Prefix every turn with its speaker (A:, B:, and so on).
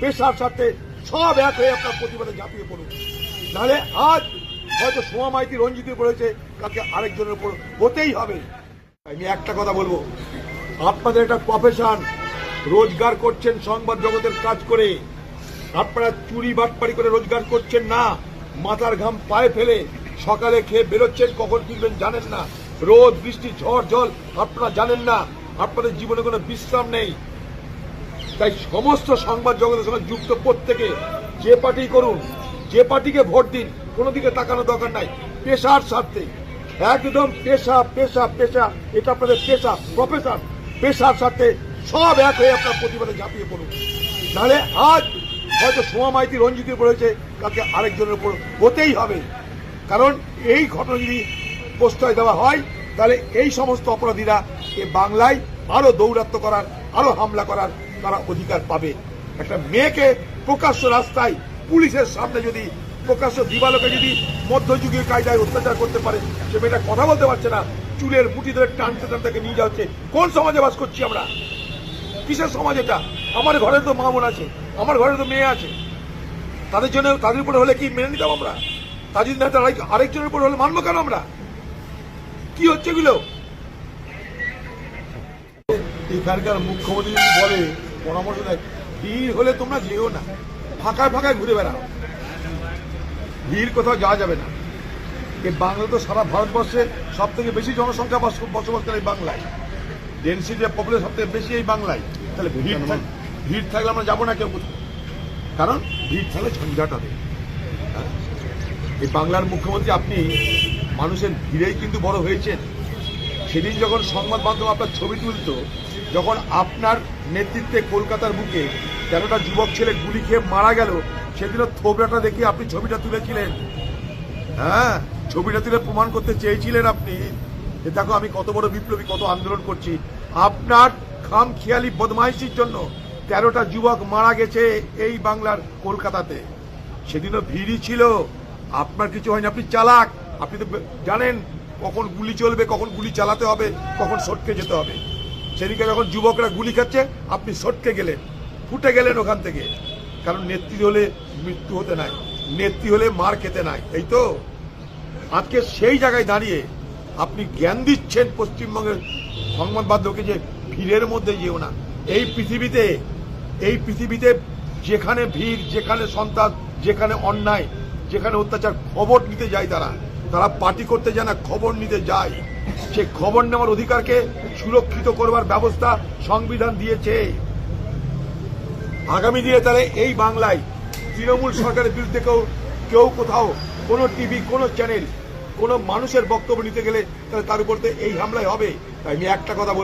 A: পেশার সাথে সব এক হয়ে আপনার প্রতিবাদে ঝাঁপিয়ে পড়ুন। নাহলে আজ হয়তো সোমা মাইতি রঞ্জিত পড়েছে কালকে আরেকজনের উপর হতেই হবে। আমি একটা কথা বলব। আপনাদের একটা প্রফেশন রোজগার করছেন সংবাদ জগতের কাজ করে। আপনারা চুরি বাটপাড়ি করে রোজগার করছেন না, মাথার ঘাম পায়ে ফেলে সকালে খেয়ে বেরোচ্ছেন, কখন ফিরবেন জানেন না। রোদ, বৃষ্টি, ঝড়, জল, আপনারা জানেন না। আপনাদের জীবনে কোনো বিশ্রাম নেই। তাই সমস্ত সংবাদ জগতের সঙ্গে যুক্ত প্রত্যেকে যে পার্টি করুন, যে পার্টিকে ভোট দিন, কোনো দিকে তাকানো দরকার নাই। পেশার স্বার্থে। একদম পেশা পেশা পেশা। এটা আপনাদের পেশা প্রফেশন পেশার স্বার্থে সব এক হয়ে আপনার প্রতিবাদে ঝাঁপিয়ে পড়ুন। নাহলে আজ হয়তো সোমা মাইতি রঞ্জিতে পড়েছে কালকে আরেকজনের উপর হতেই হবে। কারণ এই ঘটনা যদি প্রশ্রয় দেওয়া হয়, তাহলে এই সমস্ত অপরাধীরা এ বাংলায় আরও দৌরাত্ম করার, আরও হামলা করার তারা অধিকার পাবে। একটা মেয়েকে প্রকাশ্য রাস্তায় পুলিশের সামনে যদি, প্রকাশ্য দিবালোকে যদি মধ্যযুগীয় কায়দায় অত্যাচার করতে পারে, সে মেয়েটা কথা বলতে পারছে না। চুলের মুঠি ধরে টানতে টানতে নিয়ে যাচ্ছে। কোন সমাজে বাস করছি আমরা? কিসের সমাজ এটা? আমার ঘরে তো মা বোন আছে, আমার ঘরে তো মেয়ে আছে। তাদের জন্য, তাদের উপরে হলে কি মেনে নিতাম আমরা? তার যদি না আরেকজনের উপর হলে মানবো কেন আমরা? কি হচ্ছে এগুলো? এখানকার মুখ্যমন্ত্রী বলে পরামর্শ দেয় ভিড় হলে তোমরা যেও না। ফাঁকায় ফাঁকায় ঘুরে বেড়াও। ভিড় কোথাও যাওয়া যাবে না। এই বাংলা তো সারা ভারতবর্ষে সব থেকে বেশি জনসংখ্যা বাস- বসবাস করে এই বাংলায়। ডেন্সিটি অফ পপুলেশন সব থেকে বেশি এই বাংলায়। তাহলে ভিড় ভিড় থাকলে আমরা যাব না কেউ কোথাও। কারণ ভিড় থাকলে ঝঞ্ঝাট হবে হ্যাঁ? এই বাংলার মুখ্যমন্ত্রী আপনি মানুষের ভিড়েই কিন্তু বড় হয়েছেন। সেদিন যখন সংবাদ মাধ্যম আপনার ছবি তুলতো, যখন আপনার নেতৃত্বে কলকাতার বুকে তেরোটা যুবক ছেলে গুলি খেয়ে মারা গেল, সেদিনও থোবরাটা দেখে আপনি ছবিটা তুলেছিলেন। হ্যাঁ ছবিটা তুলে প্রমাণ করতে চেয়েছিলেন আপনি। যে দেখো আমি কত বড় বিপ্লবী, কত আন্দোলন করছি। আপনার খাম খেয়ালি বদমাইশির জন্য তেরোটা যুবক মারা গেছে এই বাংলার কলকাতাতে। সেদিনও ভিড়ই ছিল। আপনার কিছু হয়নি, আপনি চালাক। আপনি তো জানেন কখন গুলি চলবে, কখন গুলি চালাতে হবে, কখন সটকে যেতে হবে। সেদিকে যখন যুবকরা গুলি খাচ্ছে, আপনি সটকে গেলেন, ফুটে গেলেন ওখান থেকে। কারণ নেত্রী হলে মৃত্যু হতে নাই, নেত্রী হলে মার খেতে নাই এই তো? আজকে সেই জায়গায় দাঁড়িয়ে আপনি জ্ঞান দিচ্ছেন পশ্চিমবঙ্গের সংবাদ মাধ্যমকে যে ভিড়ের মধ্যে যেও না। এই পৃথিবীতে এই পৃথিবীতে যেখানে ভিড়, যেখানে সন্তান যেখানে অন্যায়, যেখানে অত্যাচার খবর নিতে যায় তারা। তারা পার্টি করতে যায় খবর নিতে যায়। সে খবর নেওয়ার অধিকারকে সুরক্ষিত করবার ব্যবস্থা সংবিধান দিয়েছে। আগামী দিনে তাহলে এই বাংলায় তৃণমূল সরকারের বিরুদ্ধে কেউ কেউ কোথাও কোনো টিভি, কোনো চ্যানেল, কোনো মানুষের বক্তব্য নিতে গেলে তাহলে তার উপর এই হামলায় হবে। তাই আমি একটা কথা